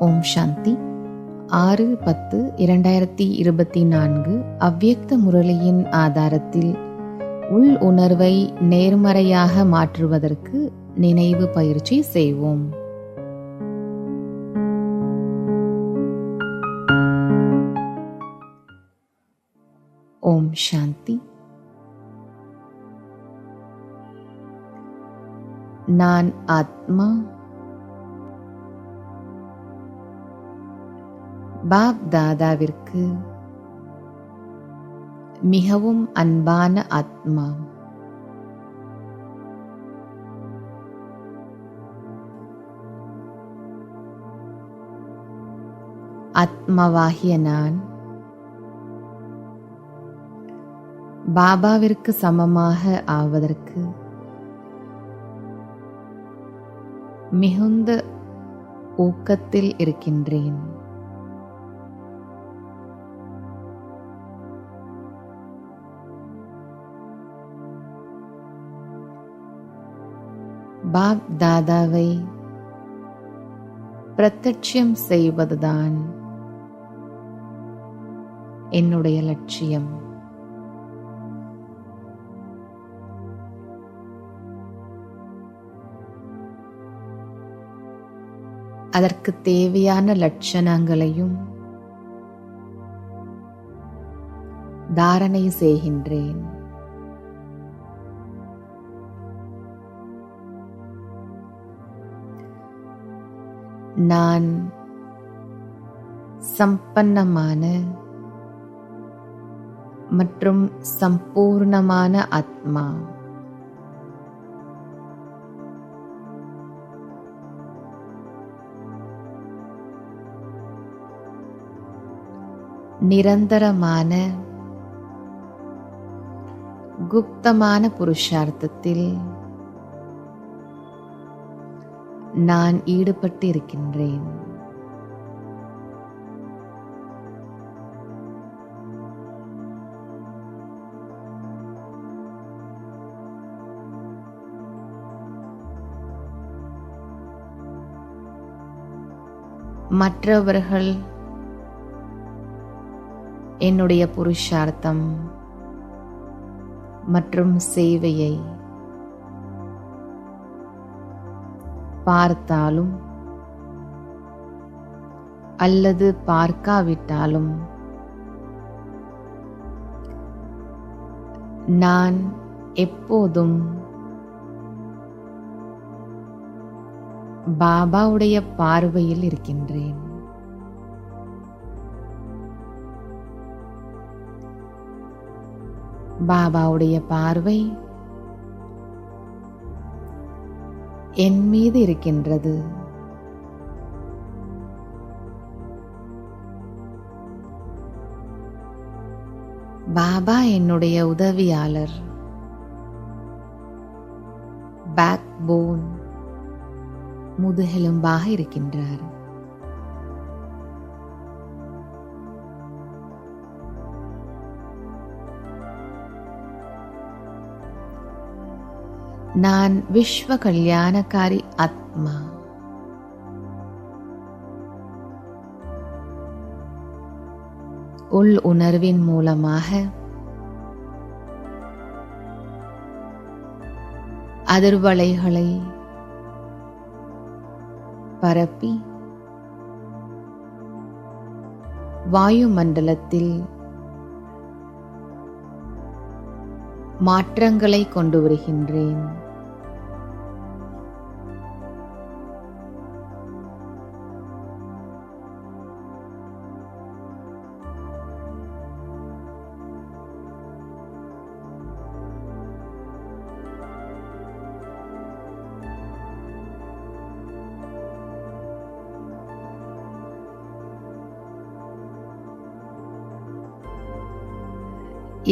ஓம் சாந்தி. ஆறு பத்து இரண்டாயிரத்தி இருபத்தி நான்கு அவ்வியக்த முரளியின் ஆதாரத்தில் உள் உணர்வை நேர்மறையாக மாற்றுவதற்கு நினைவு பயிற்சி செய்வோம். ஓம் சாந்தி. நான் ஆத்மா பாப் தாதாவிற்கு மிகவும் அன்பான ஆத்மா. ஆத்மாவாகிய நான் பாபாவிற்கு சமமாக ஆவதற்கு மிகுந்த ஊக்கத்தில் இருக்கின்றேன். பாப் தாதாவை செய்வதுதான் என்னுடைய லட்சியம். அதற்கு தேவையான லட்சணங்களையும் தாரணை செய்கின்றேன். நான் சம்பன்னமான மற்றும் சம்பூர்ணமான ஆத்மா. நிரந்தரமான குப்தமான புருஷார்த்தத்தில் நான் ஈடுபட்டு இருக்கின்றேன் மற்றவர்கள் என்னுடைய புருஷார்த்தம் மற்றும் சேவையை பார்த்தாலும் அல்லது பார்க்காவிட்டாலும் நான் எப்போதும் பாபாவுடைய பார்வையில் இருக்கின்றேன். பாபாவுடைய பார்வை என் மீது இருக்கின்றது. பாபா என்னுடைய உதவியாளர். பேக் போன் முதுகெலும்பாக இருக்கின்றார். நான் விஸ்வ கல்யாணக்காரி ஆத்மா. உள் உணர்வின் மூலமாக அதிர்வலைகளை பரப்பி வாயுமண்டலத்தில் மாற்றங்களை கொண்டு வருகின்றேன்.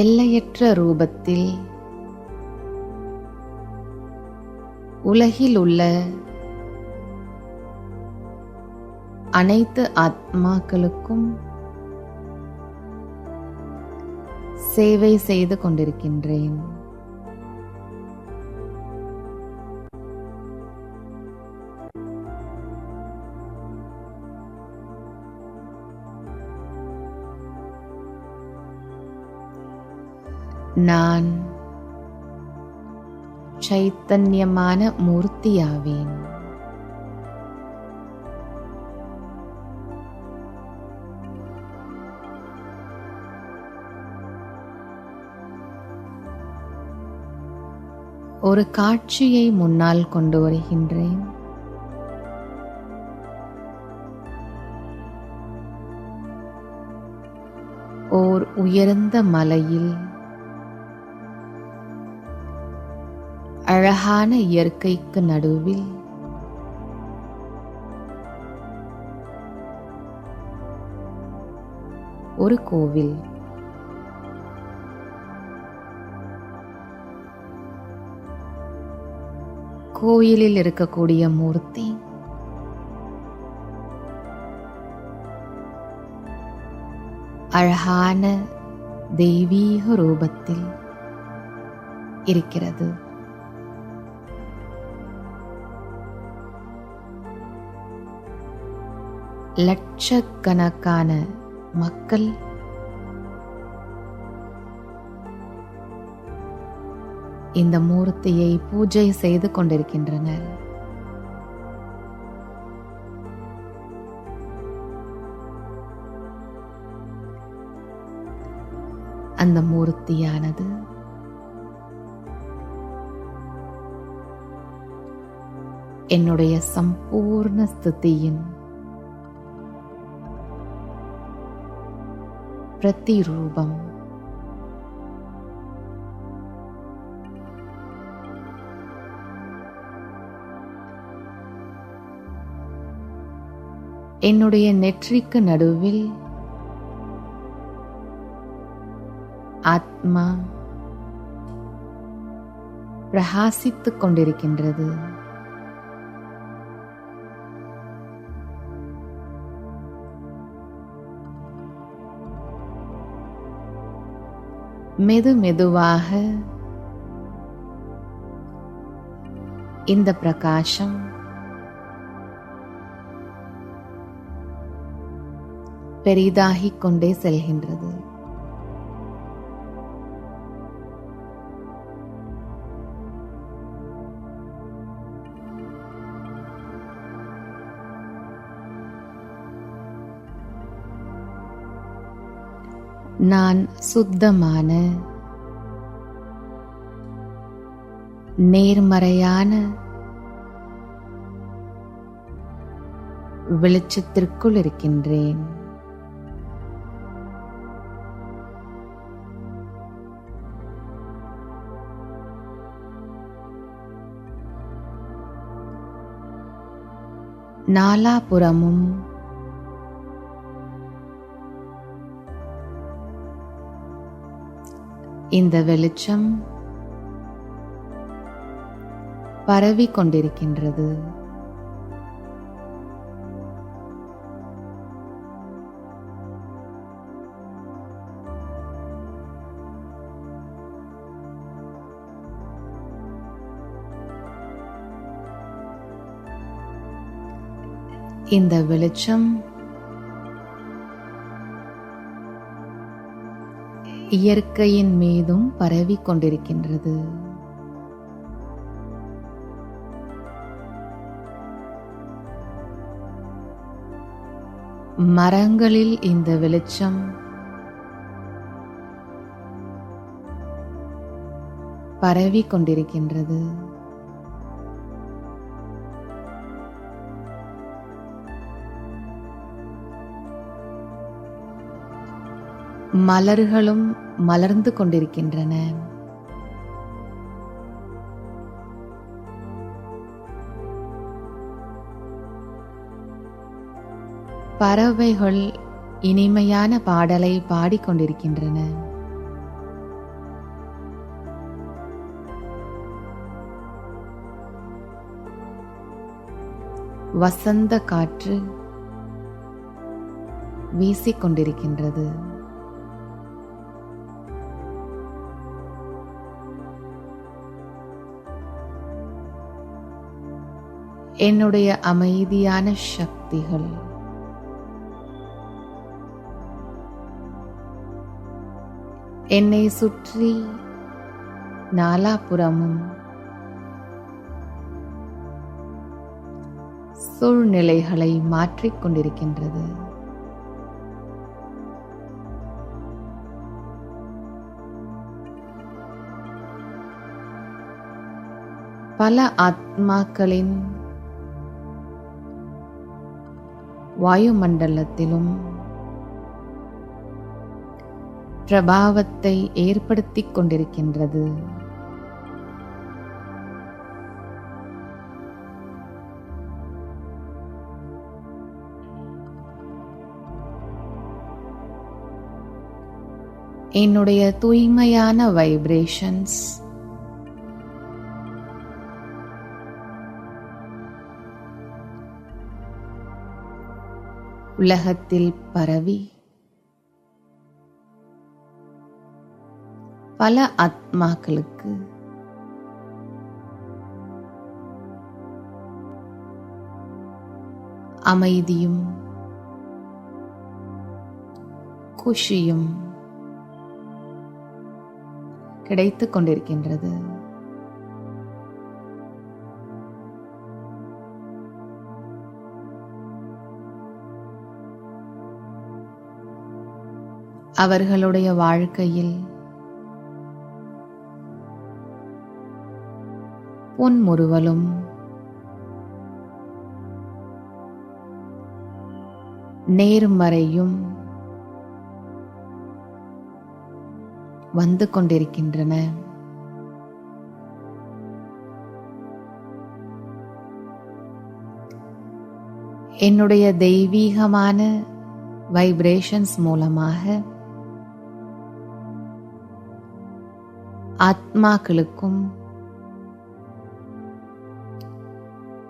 எல்லையற்ற ரூபத்தில் உலகில் உள்ள அனைத்து ஆத்மாக்களுக்கும் சேவை செய்து கொண்டிருக்கின்றேன். நான் சைத்தன்யமான மூர்த்தியாவேன் ஒரு காட்சியை முன்னால் கொண்டு வருகின்றேன் ஓர் உயர்ந்த மலையில் அழகான இயற்கைக்கு நடுவில். ஒரு கோவில். கோயிலில் இருக்கக்கூடிய மூர்த்தி. அழகான தெய்வீக ரூபத்தில் இருக்கிறது. லட்சக்கணக்கான மக்கள். இந்த மூர்த்தியை பூஜை செய்து கொண்டிருக்கின்றனர். அந்த மூர்த்தியானது என்னுடைய சம்பூர்ண ஸ்திதியின் பிரதிரூபம் என்னுடைய நெற்றிக்கு நடுவில் ஆத்மா பிரகாசித்துக் கொண்டிருக்கின்றது. மெது மெதுவாக இந்த பிரகாசம் பெரிதாகிக் கொண்டே செல்கின்றது. நான் சுத்தமான நேர்மறையான வெளிச்சத்திற்குள் இருக்கின்றேன். நாலாபுறமும் இந்த வெளிச்சம் பரவி கொண்டிருக்கின்றது இந்த வெளிச்சம் இயற்கையின் மீதும் பரவி கொண்டிருக்கின்றது. மரங்களில் இந்த வெளிச்சம் பரவி கொண்டிருக்கின்றது. மலர்களும் மலர்ந்து கொண்டிருக்கின்றன. பறவைகள் இனிமையான பாடலை பாடிக்கொண்டிருக்கின்றன வசந்த காற்று வீசிக்கொண்டிருக்கின்றது என்னுடைய அமைதியான சக்திகள். என்னை சுற்றி நாலாபுறமும் சூழ்நிலைகளை மாற்றிக்கொண்டிருக்கின்றது பல ஆத்மாக்களின் வாயுமண்டலத்திலும் பிரபாவத்தை ஏற்படுத்திக் கொண்டிருக்கின்றது. என்னுடைய தூய்மையான வைப்ரேஷன்ஸ் உலகத்தில் பரவி. பல ஆத்மாக்களுக்கு அமைதியும் குஷியும் கிடைத்துக் கொண்டிருக்கின்றது. அவர்களுடைய வாழ்க்கையில். பொன்முறுவலும் நேர்மறையும் வந்து கொண்டிருக்கின்றன. என்னுடைய தெய்வீகமான வைப்ரேஷன்ஸ் மூலமாக ஆத்மாக்களுக்கும்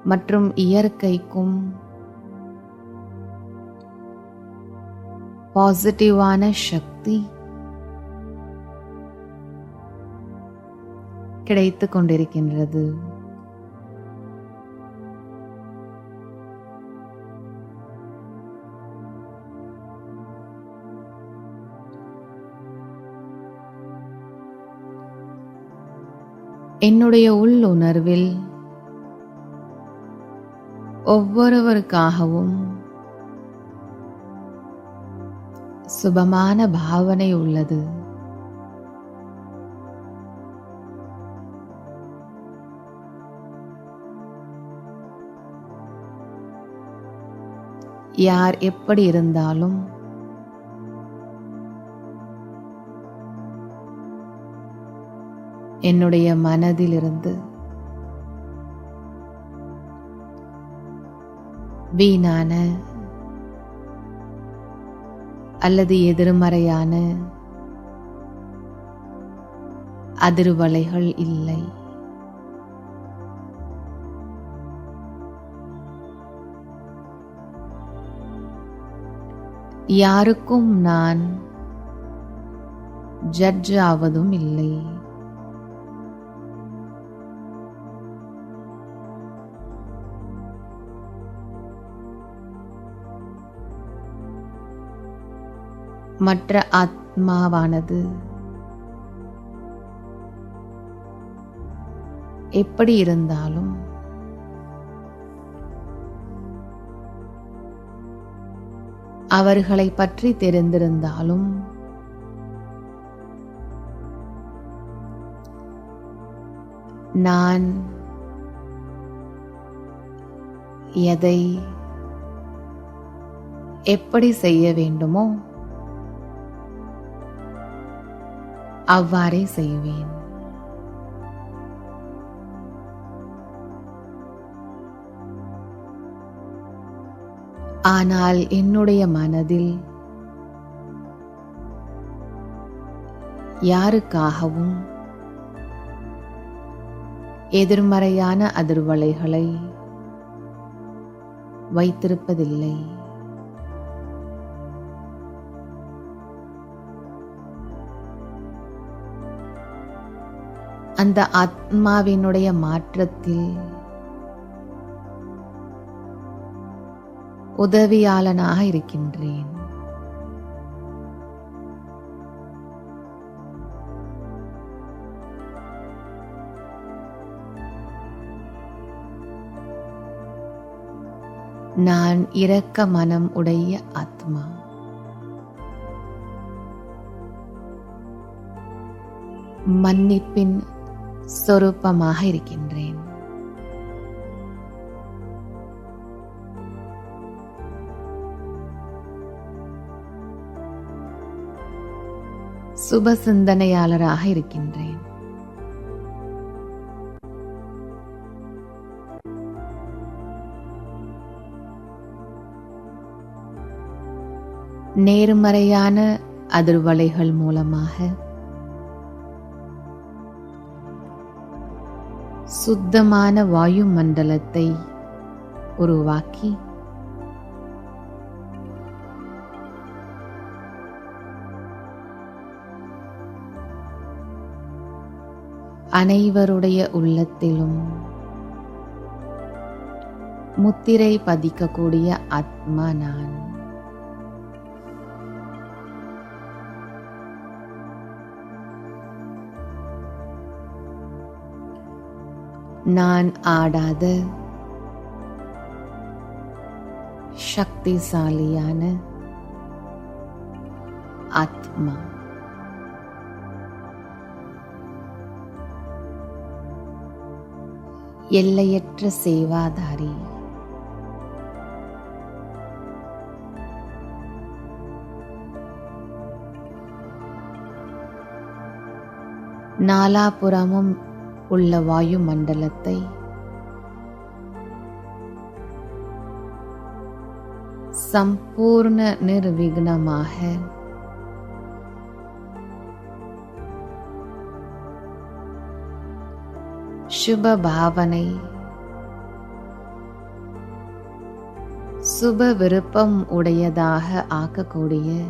மற்றும் இயற்கைக்கும் பாசிட்டிவான சக்தி கிடைத்து கொண்டிருக்கின்றது. என்னுடைய உள்ளுணர்வில் ஒவ்வொருவருக்காகவும் சுபமான பாவனை உள்ளது. யார் எப்படி இருந்தாலும் என்னுடைய மனதிலிருந்து. வீணான அல்லது எதிர்மறையான அதிர்வலைகள் இல்லை. யாருக்கும் நான் ஜட்ஜ் ஆவதும் இல்லை. மற்ற ஆத்மாவானது. எப்படி இருந்தாலும் அவர்களை பற்றி தெரிந்திருந்தாலும் நான் எதை எப்படி செய்ய வேண்டுமோ அவ்வாறே செய்வேன். ஆனால் என்னுடைய மனதில் யாருக்காகவும் எதிர்மறையான அதிர்வலைகளை வைத்திருப்பதில்லை. அந்த ஆத்மாவினுடைய மாற்றத்தில் உதவியாளனாக இருக்கின்றேன். நான் இரக்க மனம் உடைய ஆத்மா. மன்னிப்பின் சொரூபமாக இருக்கின்றேன் சுப சிந்தனையாளராக இருக்கின்றேன் நேர்மறையான அதிர்வலைகள் மூலமாக சுத்தமான வாயு மண்டலத்தை உருவாக்கி அனைவருடைய உள்ளத்திலும் முத்திரை பதிக்கக்கூடிய ஆத்மா நான். நான் ஆடாத சக்திசாலியான ஆத்மா. எல்லையற்ற சேவாதாரி. நாலாபுறமும் உள்ள வாயு மண்டலத்தை. சம்பூர்ண நிர்விக்னமாக. சுப பாவனை. சுப விருப்பம் உடையதாக ஆக்கக்கூடிய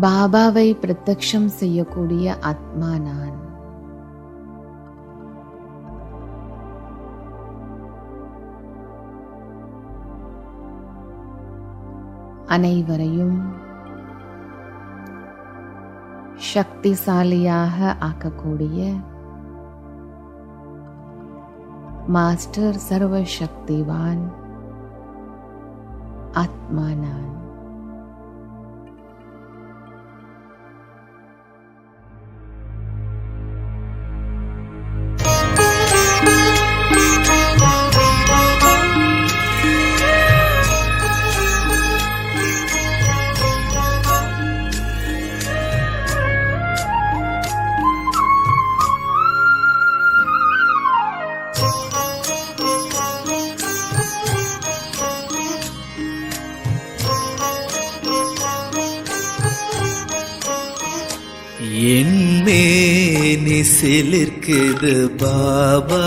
பாபாவை பிரத்யக்ஷம் செய்யக்கூடிய ஆத்மா நான். அனைவரையும் சக்திசாலியாக ஆக்கக்கூடிய மாஸ்டர் சர்வ சக்திவான் ஆத்மா நான். சிலிர்க்குது பாபா.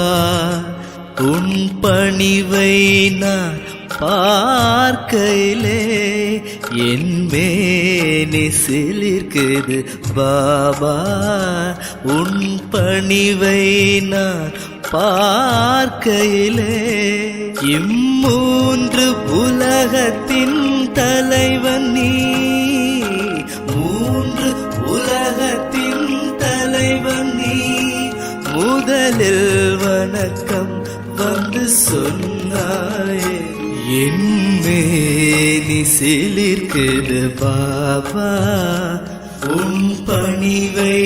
உன் பணிவை நான் பார்க்கையிலே என் மேனி சிலிர்க்குது பாபா. உன் பணிவை நான் பார்க்கையிலே இம்மூன்று உலகத்தின் தலைவன் நீ. சொன்னாயே என் சிலிர்க்குது பாபா. உன் பணிவை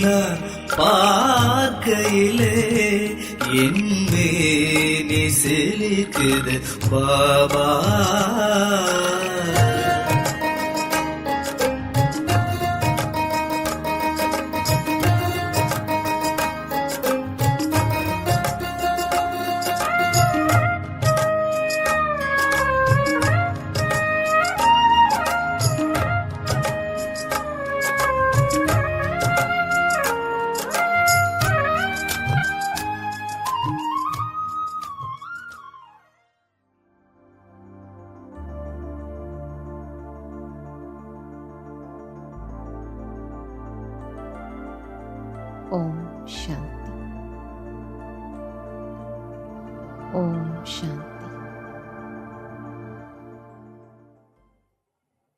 நான் பார்க்கையிலே என் மேனி சிலிர்க்குது பாபா.